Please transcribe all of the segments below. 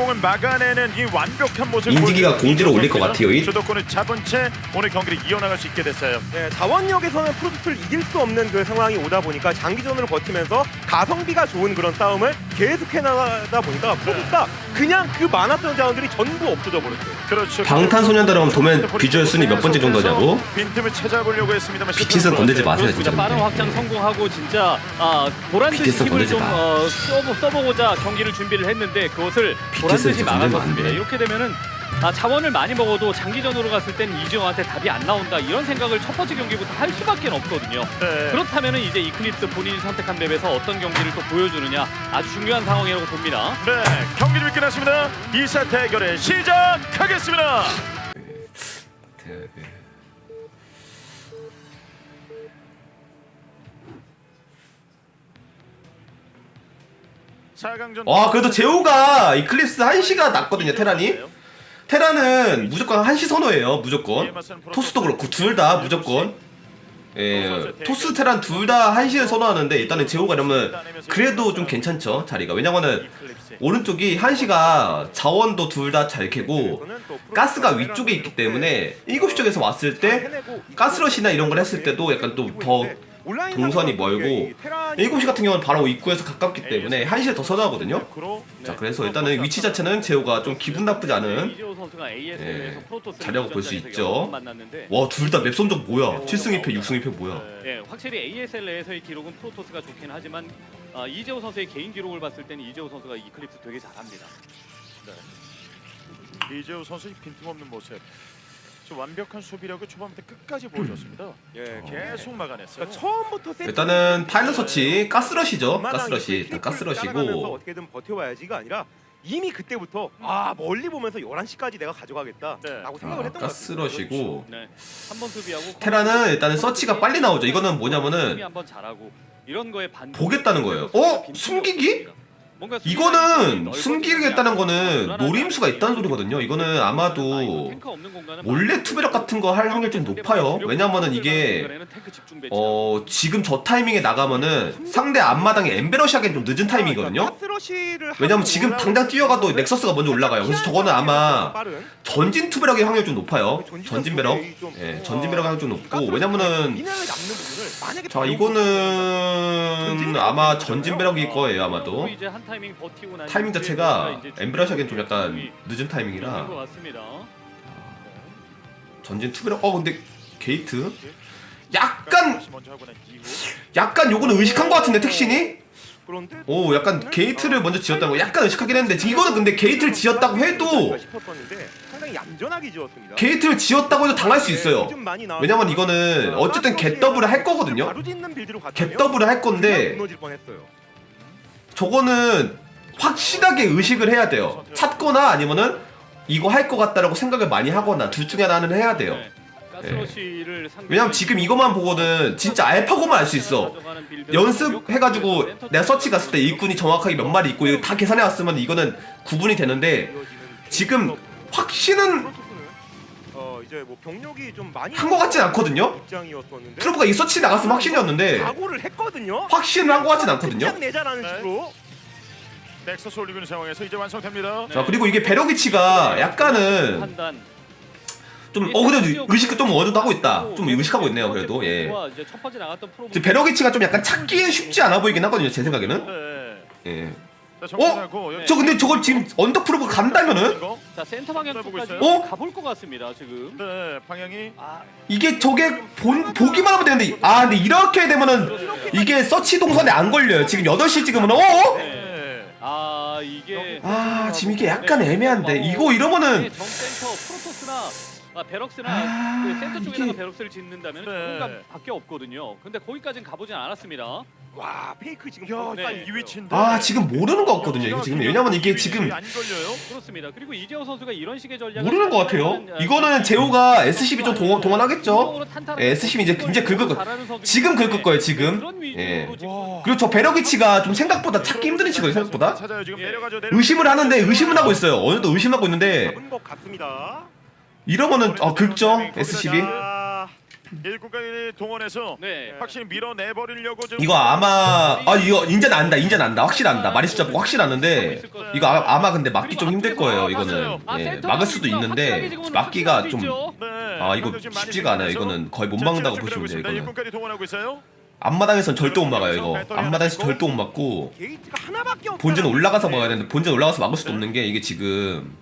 성공을 막아내는 이 완벽한 모습 인지기가 공지로 올릴 것 같아요, 이. 주도권을 잡은 채 오늘 경기를 이어나갈 수 있게 됐어요. 네, 자원력에서는 프로토스를 이길 수 없는 그 상황이 오다 보니까 장기전으로 버티면서 가성비가 좋은 그런 싸움을 계속해 나가다 보니까 프로토스가 그냥 그 많았던 자원들이 전부 없어져 버렸어요. 그렇죠. 방탄소년단하고 도면 비주얼 순위 몇 번째 정도냐고? 빈틈을 찾아보려고 했습니다만 BTS는 건들지 마세요. 진짜. 빠른 근데. 확장 성공하고 진짜 아, 보란 듯이 BTS 힘을 건들지 좀 마. 어, 써보, 써보고자 경기를 준비를 했는데 그것을 보란 BTS 듯이 진짜 건들면 안 막아줬습니다. 돼. 이렇게 되면은 아, 자원을 많이 먹어도 장기전으로 갔을 땐 이지영한테 답이 안 나온다 이런 생각을 첫 번째 경기부터 할 수밖에 없거든요. 네. 그렇다면 은 이제 이클립스 본인이 선택한 맵에서 어떤 경기를 또 보여주느냐 아주 중요한 상황이라고 봅니다. 네, 경기 준비 끝났습니다. 2사 대결을 시작하겠습니다. 와 그래도 제호가 이클립스 1시가 낫거든요 테란이. 테란은 무조건 1시 선호예요 무조건. 토스도 그렇고 둘 다 무조건. 예 토스 테란 둘다 1시를 선호하는데 일단은 제호가 이러면 그래도 좀 괜찮죠 자리가. 왜냐면은 오른쪽이 1시가 자원도 둘 다 잘 캐고 가스가 위쪽에 있기 때문에 7시 쪽에서 왔을 때 가스러시나 이런 걸 했을 때도 약간 또 더 동선이 멀고 7시 같은 경우는 바로 입구에서 가깝기 때문에 1시를 더 선호하거든요 자 그래서 일단은 위치 자체는 제호가 좀 기분 나쁘지 않은 이재호 예, 자리라고 볼 수 있죠. 만났는데 와둘 다맵 성적 뭐야 7승 1패 6승 1패 뭐야 예, 확실히 ASL 내에서의 기록은 프로토스가 좋긴 하지만 아, 이재호 선수의 개인 기록을 봤을 때는 이재호 선수가 이클립스 되게 잘합니다. 이재우 선수의 빈틈없는 모습. 저 완벽한 수비력을 초반부터 끝까지 보여줬습니다. 예, 계속 막아냈어요. 그러니까 처음부터 세트 일단은 파일럿 서치 가스러시죠 앞마당에 가스러시 일단 가스러시고 어떻게든 버텨봐야지가 아니라 이미 그때부터 아 멀리 보면서 11시까지 내가 가져가겠다라고 네. 생각을 아, 했던 것. 가스러시고 네, 한번 수비하고 테라는 일단은 서치가 빨리 나오죠 이거는 뭐냐면은 한번 잘하고 이런 거에 반 보겠다는 거예요. 어? 숨기기? 이거는 숨기겠다는 거는 노림수가 있다는 소리거든요. 이거는 아마도 몰래 투배력 같은 거 할 확률이 좀 높아요. 왜냐면은 이게 어 지금 저 타이밍에 나가면은 상대 앞마당에 엠베러시 하기엔 좀 늦은 타이밍이거든요. 가스러시를 왜냐면 하고 지금 당장 뛰어가도 넥서스가 먼저 올라가요. 그래서 저거는 아마 전진 투배력의 확률이 좀 높아요. 전진 전진 좀, 예 어, 전진 배력 확률이 좀 높고 왜냐면은 자 이거는 아마 전진 배력일 거예요 아마도 타이밍 버티고 난 타이밍 자체가 하기엔 좀 약간 늦은 것 타이밍이라. 같습니다. 전진 투배력 어 근데 게이트? 약간 난 이후. 약간 요거는 의식한 것 같은데 택신이? 그런데 오 약간 게이트를 먼저 지었다는 거 약간 의식하긴 했는데 이거는 근데 게이트를 지었다고 해도. 게이트를 지었다고 해도 당할 수 있어요. 좀 많이 나왔고. 왜냐면 이거는 어쨌든 겟더블을 할 거거든요. 겟더블을 할 건데. 저거는 확실하게 의식을 해야 돼요. 찾거나 아니면은 이거 할 것 같다라고 생각을 많이 하거나 둘 중에 하나는 해야 돼요. 네. 가스러시를 상대로 왜냐면 지금 이것만 보고는 진짜 알파고만 알 수 있어. 가져가는 빌드를 연습해가지고 내가 서치 갔을 때 일꾼이 정확하게 몇 마리 있고 이거 다 계산해왔으면 이거는 구분이 되는데 지금 확신은 어 이제 뭐 병력이 좀 많이 한 것 같진 않거든요 입장이었었는데 트루브가 이 서치 나갔으면 확신이었는데 각오를 했거든요. 확신을 한 것 같진 않거든요 내자라는 네. 식으로 넥서스 올리고 있는 상황에서 이제 완성됩니다. 자 그리고 이게 배럭 위치가 약간은 판단 좀 어 그래도 의식 좀 어느 정도 하고 있다 좀 의식하고 있네요 그래도 예 이제 첫 번째 나갔던 프로 지금 배럭 위치가 좀 약간 찾기엔 쉽지 않아 보이긴 하거든요 제 생각에는 네. 예. 자, 정리하고 여기 저 근데 저걸 지금 언덕 프로브 간다면은 이거? 자 센터 방향 보고 쪽까지 있어요? 어? 가볼 것 같습니다 지금. 네, 방향이 아, 이게 저게 본 보기만 하면 되는데 아 근데 이렇게 되면은 이게 서치 동선에 안 걸려요 지금 8시 찍으면 어? 네. 아 이게 아 지금 이게 약간 애매한데 이거 이러면은 네, 정센터 프로토스나 아, 베럭스나 아, 그 센터 쪽에다가 이게- 베럭스를 짓는다면 네. 공간밖에 없거든요. 근데 거기까지는 가보진 않았습니다. 와 페이크 지금 야, 네. 딱이 위치인데. 아 지금 모르는 것 같거든요 이거 지금 왜냐면 이게 지금 안 걸려요? 그렇습니다. 그리고 이재호 선수가 이런 식의 전략 모르는 것 같아요 이거는 제호가 SCB 좀 동원, 동원하겠죠 예, SCB 이제 굉장히 긁을 거 지금 긁을 거예요 지금 예. 그리고 저 배려 위치가 좀 생각보다 찾기 힘든 위치거든요 생각보다 의심을 하는데 의심은 하고 있어요 어느 정도 의심하고 있는데 이런 거는 어 긁죠 SCB 자, 1군까지 동원해서 네. 확실히 밀어내버리려고 지금 이거 아마 아 이거 인제 난다 인제 난다. 확실한다. 마리스 잡고 확실한데 이거 아, 마 근데 막기 좀 힘들 거예요 이거는. 예, 막을 수도 있는데 막기가 좀 아 이거 쉽지가 않아요. 이거는 거의 못 막는다고 보시면 돼요 이거는. 앞마당에선 절대 못 막아요 이거. 앞마당에서 절대 못 막고 본진 올라가서 막아야 되는데 본진 올라가서 막을 수도 없는 게 이게 지금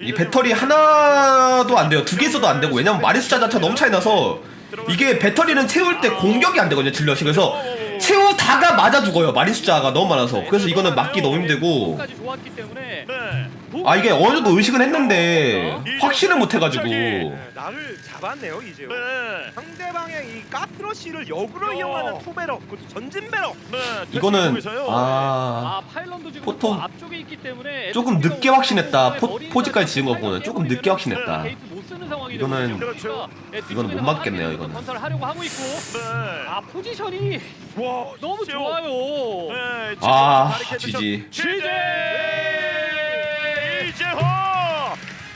이 배터리 하나도 안 돼요. 두 개 있어도 안 되고 왜냐면 마리 숫자 자체가 너무 차이 나서 이게 배터리는 채울 때 공격이 안 되거든요 질럿이. 그래서 채우다가 맞아 죽어요 마리 숫자가 너무 많아서 그래서 이거는 막기 너무 힘들고 까지 좋았기 때문에 네. 아 이게 어느 정도 의식은 했는데 확신을 못 해가지고 네, 나를 잡았네요 이제요. 네. 상대방의 이 가스러시를 역으로 이용하는 투배럭, 그것도 전진 배럭. 네. 이거는. 아 아 파일런도 지금 포토 또 앞쪽에 있기 때문에 조금 늦게 확신했다. 포- 포지까지 지은 거 보면 조금 늦게 확신했다. 쓰는 상황이 이거는- 되거든요. 그렇죠. 그러니까 예, 이건 못 뒤쪽에다가 막겠네요, 이거는. 건설을 하려고 하고 있고 네. 아 포지션이 와, 너무 진짜. 좋아요. 네. 지금 아 바리케이드 지지 취재 이재호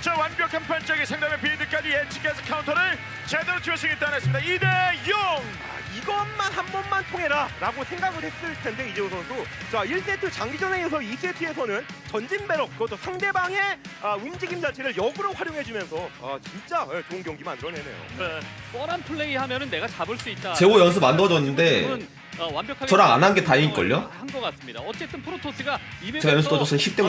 자 완벽한 반짝이 상담의 빌드까지 예측해서 카운터를 제대로 주승이 따냈습니다 2대 0 아, 이것만 한 번만 통해라 라고 생각을 했을 텐데 이재호 선수. 자 1세트 장기전에 이어서 2세트에서는 전진 배럭, 그것도 상대방의 아, 움직임 자체를 역으로 활용해주면서 아, 진짜 예, 좋은 경기 만들어내네요. 네. 뻔한 플레이 하면은 내가 잡을 수 있다. 제호 연습 안 넣어줬는데 어, 완벽하게 저랑 안한게 다행일걸요? 한것 같습니다. 어쨌든 프로토스가 제가 연습 넣어줬으면 10대 0